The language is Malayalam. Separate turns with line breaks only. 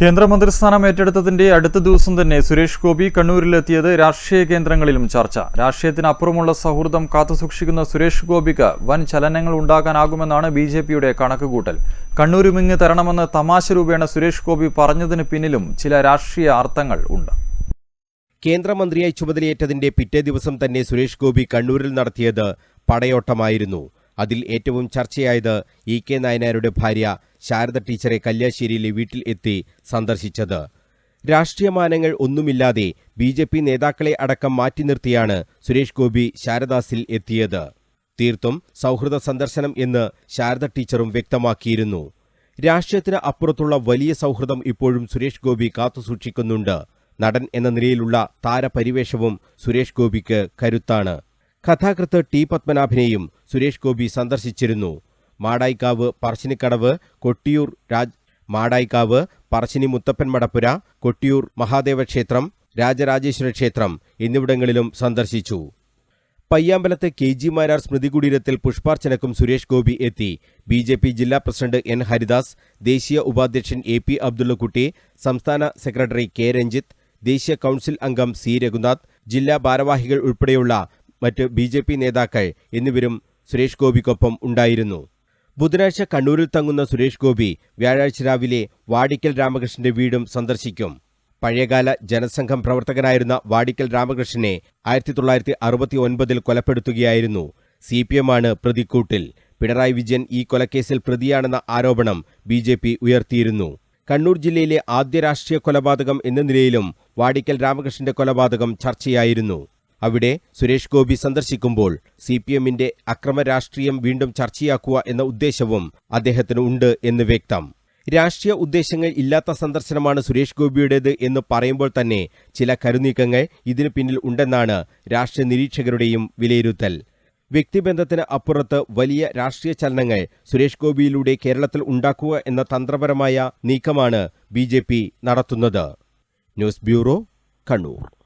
കേന്ദ്രമന്ത്രിസ്ഥാനം ഏറ്റെടുത്തതിന്റെ അടുത്ത ദിവസം തന്നെ സുരേഷ് ഗോപി കണ്ണൂരിലെത്തിയത് രാഷ്ട്രീയ കേന്ദ്രങ്ങളിലും ചർച്ച. രാഷ്ട്രീയത്തിനപ്പുറമുള്ള സൗഹൃദം കാത്തുസൂക്ഷിക്കുന്ന സുരേഷ് ഗോപിക്ക് വൻ ചലനങ്ങൾ ഉണ്ടാക്കാനാകുമെന്നാണ് ബി ജെ പിയുടെ കണക്കുകൂട്ടൽ. കണ്ണൂരുമിങ്ങ് തരണമെന്ന് തമാശ രൂപേണ സുരേഷ് ഗോപി പറഞ്ഞതിന് പിന്നിലും ചില രാഷ്ട്രീയ അർത്ഥങ്ങൾ ഉണ്ട്.
കേന്ദ്രമന്ത്രിയായി ചുമതലയേറ്റതിന്റെ പിറ്റേ ദിവസം തന്നെ സുരേഷ് ഗോപി കണ്ണൂരിൽ നടത്തിയത് പടയോട്ടമായിരുന്നു. അതിൽ ഏറ്റവും ചർച്ചയായത് ഇ കെ നായനാരുടെ ഭാര്യ ശാരദ ടീച്ചറെ കല്യാശ്ശേരിയിലെ വീട്ടിൽ എത്തി സന്ദർശിച്ചത്. രാഷ്ട്രീയമാനങ്ങൾ ഒന്നുമില്ലാതെ ബി ജെ പി നേതാക്കളെ അടക്കം മാറ്റി നിർത്തിയാണ് സുരേഷ് ഗോപി ശാരദാസിൽ എത്തിയത്. തീർത്തും സൗഹൃദ സന്ദർശനം എന്ന് ശാരദ ടീച്ചറും വ്യക്തമാക്കിയിരുന്നു. രാഷ്ട്രീയത്തിന് അപ്പുറത്തുള്ള വലിയ സൗഹൃദം ഇപ്പോഴും സുരേഷ് ഗോപി കാത്തുസൂക്ഷിക്കുന്നുണ്ട് നടൻ എന്ന നിലയിലുള്ള താരപരിവേഷവും സുരേഷ് ഗോപിക്ക് കരുത്താണ്. കഥാകൃത്ത് ടി പത്മനാഭനെയും സുരേഷ് ഗോപി സന്ദർശിച്ചിരുന്നു. മാടായിക്കാവ് പറശ്ശിനിക്കടവ് കൊട്ടിയൂർ രാജ് മാടായിക്കാവ് പറശ്ശിനി മുത്തപ്പൻ മടപ്പുര കൊട്ടിയൂർ മഹാദേവ ക്ഷേത്രം രാജരാജേശ്വര ക്ഷേത്രം എന്നിവിടങ്ങളിലും സന്ദർശിച്ചു. പയ്യാമ്പലത്തെ കെ ജി മാരാർ സ്മൃതി കുടീരത്തിൽ പുഷ്പാർച്ചനക്കും സുരേഷ് ഗോപി എത്തി. ബി ജെ പി ജില്ലാ പ്രസിഡന്റ് എൻ ഹരിദാസ് ദേശീയ ഉപാധ്യക്ഷൻ എ പി അബ്ദുള്ളക്കുട്ടി സംസ്ഥാന സെക്രട്ടറി കെ രഞ്ജിത്ത് ദേശീയ കൌൺസിൽ അംഗം സി രഘുനാഥ് ജില്ലാ ഭാരവാഹികൾ ഉൾപ്പെടെയുള്ള മറ്റ് ബി നേതാക്കൾ എന്നിവരും സുരേഷ് ഗോപിക്കൊപ്പം ഉണ്ടായിരുന്നു. ബുധനാഴ്ച കണ്ണൂരിൽ തങ്ങുന്ന സുരേഷ് ഗോപി വ്യാഴാഴ്ച രാവിലെ വാടിക്കൽ രാമകൃഷ്ണന്റെ വീടും സന്ദർശിക്കും. പഴയകാല ജനസംഘം പ്രവർത്തകനായിരുന്ന വാടിക്കൽ രാമകൃഷ്ണനെ ആയിരത്തി തൊള്ളായിരത്തി അറുപത്തി ഒൻപതിൽ കൊലപ്പെടുത്തുകയായിരുന്നു. സി പി എമ്മാണ് പ്രതിക്കൂട്ടിൽ. പിണറായി വിജയൻ ഈ കൊലക്കേസിൽ പ്രതിയാണെന്ന ആരോപണം ബി ജെ പി ഉയർത്തിയിരുന്നു. കണ്ണൂർ ജില്ലയിലെ ആദ്യ രാഷ്ട്രീയ കൊലപാതകം എന്ന നിലയിലും വാടിക്കൽ രാമകൃഷ്ണന്റെ കൊലപാതകം ചർച്ചയായിരുന്നു. അവിടെ സുരേഷ് ഗോപി സന്ദർശിക്കുമ്പോൾ സി പി എമ്മിന്റെ അക്രമ രാഷ്ട്രീയം വീണ്ടും ചർച്ചയാക്കുക എന്ന ഉദ്ദേശവും അദ്ദേഹത്തിന് ഉണ്ട് എന്ന് വ്യക്തം. രാഷ്ട്രീയ ഉദ്ദേശങ്ങൾ ഇല്ലാത്ത സന്ദർശനമാണ് സുരേഷ് ഗോപിയുടേത് എന്ന് പറയുമ്പോൾ തന്നെ ചില കരുനീക്കങ്ങൾ ഇതിനു പിന്നിൽ ഉണ്ടെന്നാണ് രാഷ്ട്രീയ നിരീക്ഷകരുടെയും വിലയിരുത്തൽ. വ്യക്തിബന്ധത്തിന് അപ്പുറത്ത് വലിയ രാഷ്ട്രീയ ചലനങ്ങൾ സുരേഷ് ഗോപിയിലൂടെ കേരളത്തിൽ ഉണ്ടാക്കുക എന്ന തന്ത്രപരമായ നീക്കമാണ് ബി നടത്തുന്നത്. News bureau Kannur.